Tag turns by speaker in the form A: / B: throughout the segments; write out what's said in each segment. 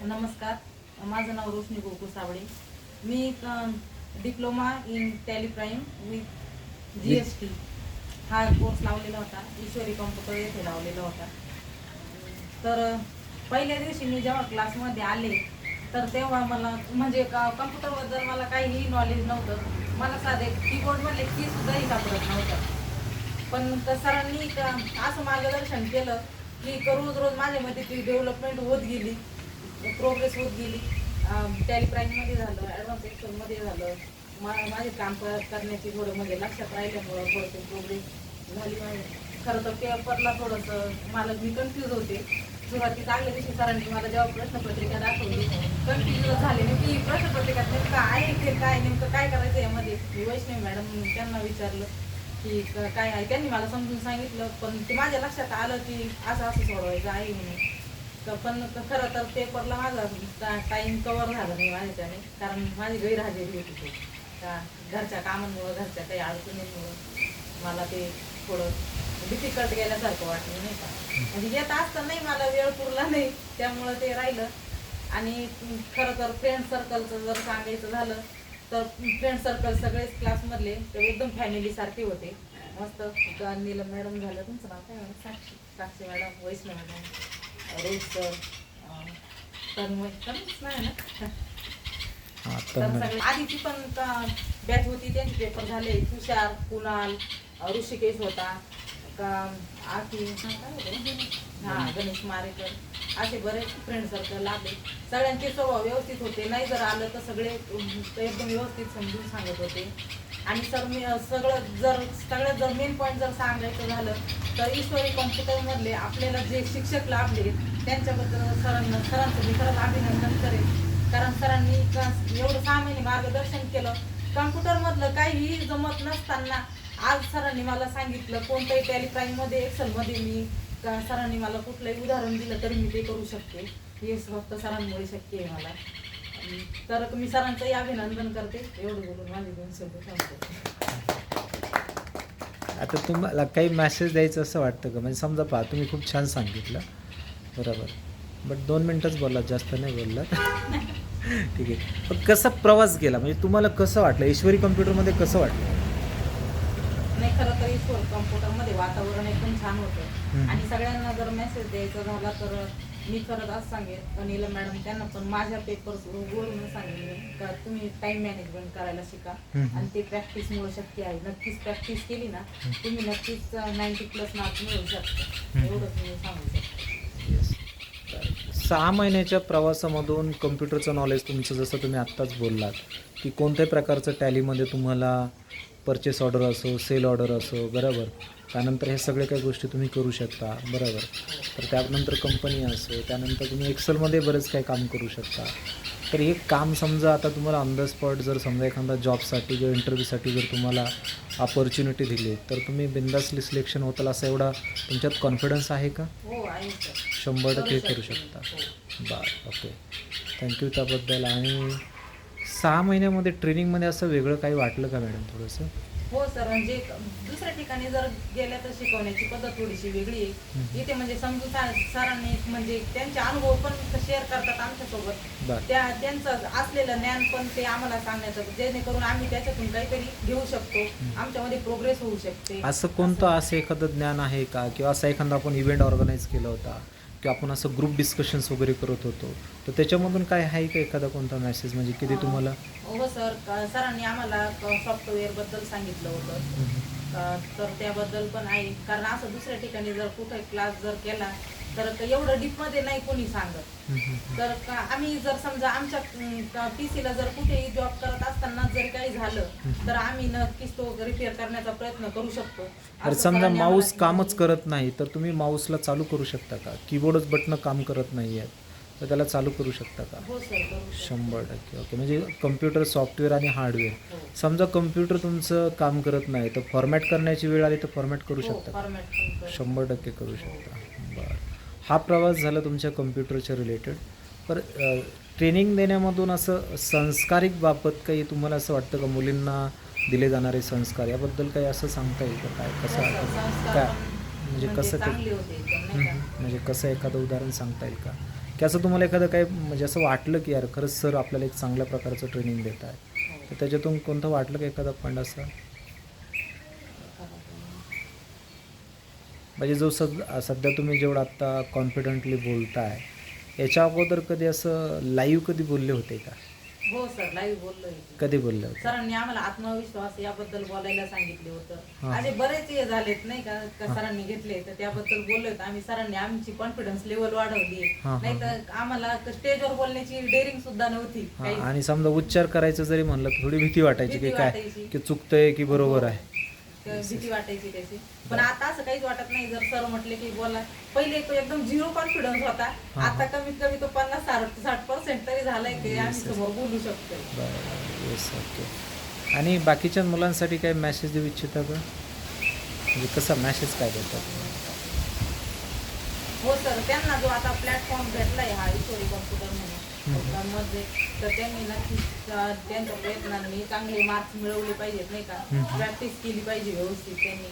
A: नमस्कार. माझं नाव रोशनी गोकुळ सावळे. मी diploma in Tally Prime with G S T हा कोर्स लावलेला होता. ईश्वरी कॉम्प्युटर येथे लावलेला होता. तर पहिल्या दिवशी मी जेव्हा क्लासमध्ये आले तर तेव्हा मला म्हणजे कम्प्युटरबद्दल मला काहीही नॉलेज नव्हतं मला साधे कीबोर्डमधले की सुद्धाही सापडत नव्हतं. पण तर सरांनी असं मार्गदर्शन केलं की रोज रोज माझ्यामध्ये ती डेव्हलपमेंट होत गेली. प्रोग्रेस होत गेली. टॅली प्राईममध्ये झालं ॲडव्हान्स एक्सेलमध्ये झालं. मा माझे काम करण्याची थोडं म्हणजे लक्षात राहिल्यामुळं थोडंसं प्रोग्रेस झाली माझी खरं तर पेपरला थोडंसं मला मी कन्फ्यूज होते. सुरुवातीला आगल्या दिवशी सरांनी मला जेव्हा प्रश्नपत्रिका दाखवली कन्फ्युज झाले. की ही प्रश्नपत्रिका नेमकं आहे ते काय नेमकं काय करायचं यामध्ये? मी वैष्णवी मॅडम त्यांना विचारलं की काय आहे? त्यांनी मला समजून सांगितलं पण ते माझ्या लक्षात आलं की असं असं सोडवायचं आहे म्हणून. तर पण खरं तर पेपरला माझा टाईम कवर झाला नाही माझ्याच्याने. कारण माझी गैरहजेरी होती खूप का घरच्या कामांमुळं घरच्या काही अडचणींमुळं मला ते थोडं डिफिकल्ट गेल्यासारखं वाटलं नाही का. म्हणजे येत असतं नाही मला वेळ पुरला नाही. त्यामुळं ते राहिलं. आणि खरं तर फ्रेंड सर्कलचं जर सांगायचं झालं तर फ्रेंड सर्कल सगळेच क्लासमधले ते एकदम फॅमिलीसारखे होते. मस्त नीलम मॅडम झालं. तुमचं नाव काय? साक्षी साक्षी मॅडम वैष्णव मॅडम तर सगळे आधीची पण बॅच होती त्यांचे पेपर झाले तुषार कुणाल ऋषिकेश होता. का आखी हा गणेश मारेकर. असे बरेच फ्रेंड सर्कल आले सगळ्यांचे स्वभाव व्यवस्थित होते. नाही जर आलं तर सगळे एकदम व्यवस्थित समजून सांगत होते. आणि सर मी सगळं जर सगळ्यात जर मेन पॉईंट जर सांगायचं झालं तर ईश्वरी कॉम्प्युटरमधले आपल्याला जे शिक्षक लाभले त्यांच्याबद्दल सरांना सरांचं मी खरंच अभिनंदन करेन. कारण सरांनी एवढं सहा महिने मार्गदर्शन केलं. कम्प्युटरमधलं काहीही जमत नसताना आज सरांनी मला सांगितलं कोणत्याही टॅलिप्राईममध्ये एक्सेलमध्ये मी सरांनी मला कुठलंही उदाहरण दिलं तर मी ते करू शकते. हे फक्त सरांमुळे शक्य आहे मला. तर मी सरांचंही अभिनंदन करते. एवढं बोलून माझे दोन शब्द थांबते
B: आता तुम्हाला काही मेसेज द्यायचं असं वाटतं का? म्हणजे समजा पहा तुम्ही खूप छान सांगितलं. बरोबर. बट दोन मिनटंच बोललात जास्त नाही बोललात. ठीक आहे. पण कसा प्रवास गेला? म्हणजे तुम्हाला कसं वाटलं? ईश्वरी कम्प्युटरमध्ये कसं वाटलं?
A: खरं तर ईश्वर कम्प्युटरमध्ये वातावरण एकदम छान होतं. आणि सगळ्यांना जर मेसेज द्यायचा झाला तर मी खरंच असं सांगेन का नीलम मॅडम त्यांना पण माझ्या पेपर बोलून सांगेन का तुम्ही टाइम मॅनेजमेंट करायला शिका. आणि ते प्रॅक्टिसमुळे शक्य आहे नक्कीच प्रॅक्टिस केली ना तुम्ही नक्कीच नाईन्टी प्लस मार्क मिळवू शकता. एवढंच मी सांगू शकते
B: सहा महिन्याच्या प्रवासामधून कम्प्युटरचं नॉलेज तुमचं जसं तुम्ही आत्ताच बोललात की कोणत्याही प्रकारचं टॅलीमध्ये तुम्हाला परचेस ऑर्डर असो सेल ऑर्डर असो बरोबर. त्यानंतर हे सगळे काही गोष्टी तुम्ही करू शकता बरोबर. तर त्यानंतर कंपनी असो त्यानंतर तुम्ही एक्सेलमध्ये बरेच काही काम करू शकता. तर हे काम समजा आता तुम्हाला ऑन द स्पॉट जर समजा एखादा जॉबसाठी किंवा इंटरव्ह्यूसाठी जर तुम्हाला ऑपॉर्च्युनिटी दिली तर तुम्ही बिंदासली सिलेक्शन होताल असा एवढा तुमच्यात कॉन्फिडन्स आहे का?
A: हो
B: शंभर टक्के
A: करू. शकता.
B: बर ओके थँक्यू त्याबद्दल. आणि सहा महिन्यामध्ये ट्रेनिंगमध्ये असं वेगळं काही वाटलं का मॅडम थोडंसं?
A: हो सर म्हणजे दुसऱ्या ठिकाणी जर गेल्या तर शिकवण्याची पद्धत थोडीशी वेगळी आहे. इथे म्हणजे समजून सा- सरांनी म्हणजे त्यांचे अनुभव पण शेअर करतात आमच्यासोबत.
B: बर.
A: त्या त्यांचं असलेलं ज्ञान पण ते आम्हाला सांगण्याचं जेणेकरून आम्ही त्याच्यातून काहीतरी घेऊ शकतो. आमच्यामध्ये प्रोग्रेस होऊ शकते.
B: असं कोणतं असं. एखादं ज्ञान आहे का? किंवा असा एखादा आपण इव्हेंट ऑर्गनाईज केला होता? किंवा आपण असं ग्रुप डिस्कशन्स वगैरे करत होतो. तर त्याच्यामधून काय आहे का एखादा कोणता मेसेज म्हणजे किती तुम्हाला?
A: हो सर क- सरांनी आम्हाला सॉफ्टवेअरबद्दल सांगितलं होतं. क- तर त्याबद्दल पण आहे. कारण असं दुसऱ्या ठिकाणी जर कुठे क्लास जर केला तर क- एवढं डीपमध्ये नाही कोणी सांगत. तर का- आम्ही जर समजा आमच्या पीसीला जर कुठेही जॉब करत झालं तर आम्ही नक्कीच तो रिपेअर करण्याचा प्रयत्न करू शकतो.
B: तर
A: असं
B: समजा
A: सरांनी
B: माऊस
A: आम्हाला
B: कामच करत नाही तर तुम्ही माऊसला चालू करू शकता का? कीबोर्डच बटणं काम करत नाही आहेत तर त्याला चालू करू शकता का?
A: हो सर करू शकतो.
B: शंभर टक्के ओके. म्हणजे कम्प्युटर सॉफ्टवेअर आणि हार्डवेअर
A: हो.
B: समजा कम्प्युटर तुमचं काम करत नाही तर फॉर्मॅट करण्याची वेळ आली तर फॉर्मॅट करू
A: हो,
B: शकता का? शंभर टक्के करू शकता. बरं. हा प्रवास झाला तुमच्या कम्प्युटरच्या रिलेटेड पर ट्रेनिंग देण्यामधून असं संस्कारिक बाबत काही तुम्हाला असं वाटतं का? मुलींना दिले जाणारे संस्कार याबद्दल काही असं सांगता येईल का? काय कसं काय?
A: पण
B: म्हणजे कसं ते. म्हणजे कसं एखादं उदाहरण सांगता येईल का? की असं तुम्हाला एखादं काय म्हणजे असं वाटलं की यार खरंच सर आपल्याला एक चांगल्या प्रकारचं ट्रेनिंग देत आहे तर त्याच्यातून कोणतं वाटलं का एखादा फंड असं? म्हणजे जो सद सध्या तुम्ही जेवढं आत्ता कॉन्फिडंटली बोलताय याच्या अगोदर कधी असं लाईव्ह कधी बोलले होते का?
A: हो सर लाईव्ह बोललोय
B: कधी बोलले होते?
A: सरांनी आम्हाला आत्मविश्वास याबद्दल बोलायला सांगितले
B: हा.
A: होतं असे बरेच हे झालेत नाही का? का सरांनी घेतले तर त्याबद्दल बोललोय आम्ही सरांनी आमची कॉन्फिडन्स लेवल वाढवली.
B: हा, हा,
A: नाही तर आम्हाला स्टेजवर बोलण्याची डेअरिंग सुद्धा नव्हती.
B: हां
A: काही
B: आणि समजा उच्चार करायचं जरी म्हणलं तर थोडी भीती वाटायची की
A: भीती
B: काय?
A: वाटायची.
B: की चुकतंय की बरोबर आहे.
A: भीती वाटायची त्याची. पण आता असं काहीच वाटत नाही जर सर म्हटले की बोला. पहिले तो एकदम झिरो कॉन्फिडन्स होता. आता कमीत कमी तो पन्नास साठ साठ पर्सेंट तरी झालाय की आम्ही समोर बोलू
B: ओके आणि बाकीच्या मुलांसाठी काय मॅसेज देऊ इच्छिता का? म्हणजे कसा मॅसेज काय देतात?
A: हो सर त्यांना जो आता प्लॅटफॉर्म भेटलाय हा ईश्वरी कॉम्प्युटर म्हणून. मध्ये तर त्यांनी नक्कीच त्यांच्या प्रयत्नांनी चांगले मार्क्स मिळवले पाहिजेत नाही का. प्रॅक्टिस केली पाहिजे व्यवस्थित त्यांनी.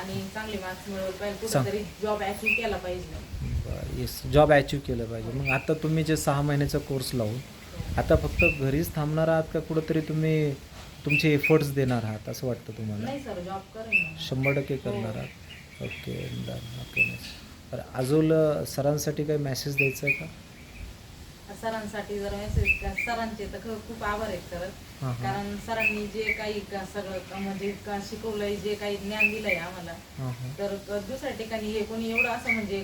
A: आणि चांगले मार्क्स मिळवले पाहिजे. कुठेतरी जॉब अचीव केला पाहिजे.
B: येस जॉब अचीव केलं पाहिजे. मग आता तुम्ही जे सहा महिन्याचा कोर्स लावून आता फक्त घरीच थांबणार आहात का कुठंतरी तुम्ही तुमचे एफर्ट्स देणार आहात असं वाटतं तुम्हाला. शंभर टक्के करणार आहात. ओके डन ओके बरं अजून सरांसाठी काही मेसेज द्यायचा आहे का?
A: सरांसाठी जर मेसेज सरांचे तर खूप आभार आहेत
B: हां
A: कारण सरांनी जे काही का सगळं म्हणजे का शिकवलंय जे काही ज्ञान दिलंय आम्हाला तर दुसऱ्या ठिकाणी हे कोणी एवढं असं म्हणजे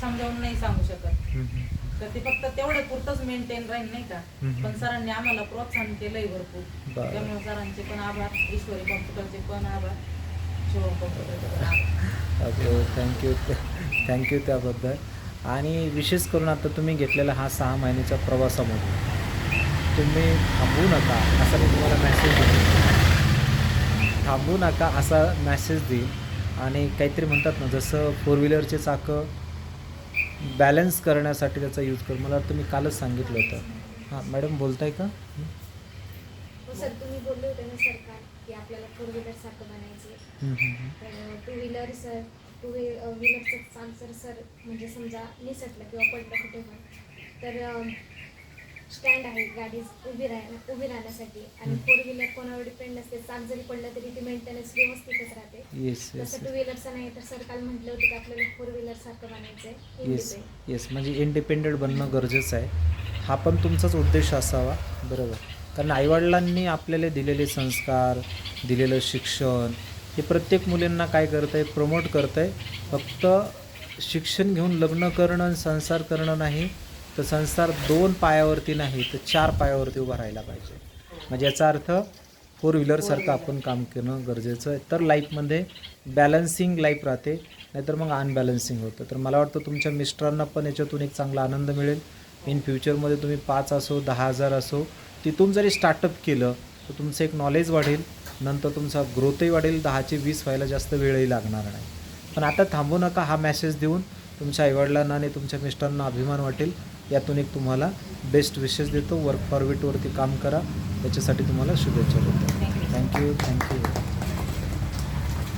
A: समजावून नाही सांगू शकत. तर ते फक्त तेवढे पुरतच मेंटेन राहील नाही का. पण सरांनी आम्हाला प्रोत्साहन केलंय भरपूर. त्यामुळे सरांचे पण आभार ईश्वरी कॉम्प्युटरचे पण आभार. शिवम कॉम्प्युटरचे पण आभार.
B: थँक्यू थँक्यू त्याबद्दल. आणि विशेष करून आता तुम्ही घेतलेला हा सहा महिन्याच्या प्रवासामध्ये तुम्ही थांबू नका असा मी तुम्हाला मेसेज देईन. थांबू नका असा मेसेज देईन. आणि काहीतरी म्हणतात ना जसं फोर व्हीलरचे चाकं बॅलन्स करण्यासाठी त्याचा यूज कर. मला मी कालच सांगितलं होतं. हां मॅडम बोलताय का?
C: हो सर तुम्ही बोलले होते ना सरकार की आपल्याला फोर व्हीलर सारखं बनायचे टू व्हीलर सर टू व्ही व्हीलरचं चाल सर म्हणजे समजा निसटलं किंवा पडलं कुठे पण तर स्टँड आहे गाडी उभी राह उभी राहण्यासाठी. आणि फोर व्हीलर कोणावर डिपेंड नसते चाल जरी पडलं तरी ती मेंटेनन्स व्यवस्थितच राहते.
B: येस येस
C: तसं टू व्हीलरचं नाही तर सर काल म्हटलं होतं की आपल्याला फोर व्हीलर सारखं बनायचं आहे
B: येस
C: इंडिपेंडंट
B: येस म्हणजे इंडिपेंडेंट बनणं गरजेचं आहे. हा पण तुमचाच उद्देश असावा बरोबर. कारण आईवडिलांनी आपल्याला दिलेले संस्कार दिलेलं शिक्षण हे प्रत्येक मुलींना काय करतं आहे प्रमोट करतं आहे फक्त शिक्षण घेऊन लग्न करणं आणि संसार करणं नाही तर संसार दोन पायावरती नाही तर चार पायावरती उभा राहायला पाहिजे. म्हणजे याचा अर्थ फोर व्हीलरसारखं आपण काम करणं गरजेचं आहे. तर लाईफमध्ये बॅलन्सिंग लाईफ राहते नाहीतर मग अनबॅलन्सिंग होतं. तर मला वाटतं तुमच्या मिस्टरांना पण याच्यातून एक चांगला आनंद मिळेल. इन फ्युचरमध्ये तुम्ही पाच असो दहा हजार असो तिथून जरी स्टार्टअप केलं तर तुमचं एक नॉलेज वाढेल. नंतर तुमचा ग्रोथही वाढेल दहाचे वीस व्हायला जास्त वेळही लागणार नाही. पण आता थांबू नका हा मेसेज देऊन. तुमच्या आईवडिलांना आणि तुमच्या मिस्टरांना अभिमान वाटेल. यातून एक तुम्हाला बेस्ट विशेष देतो. वर्क फॉरविटवरती काम करा. त्याच्यासाठी तुम्हाला शुभेच्छा देतो. Thank you thank you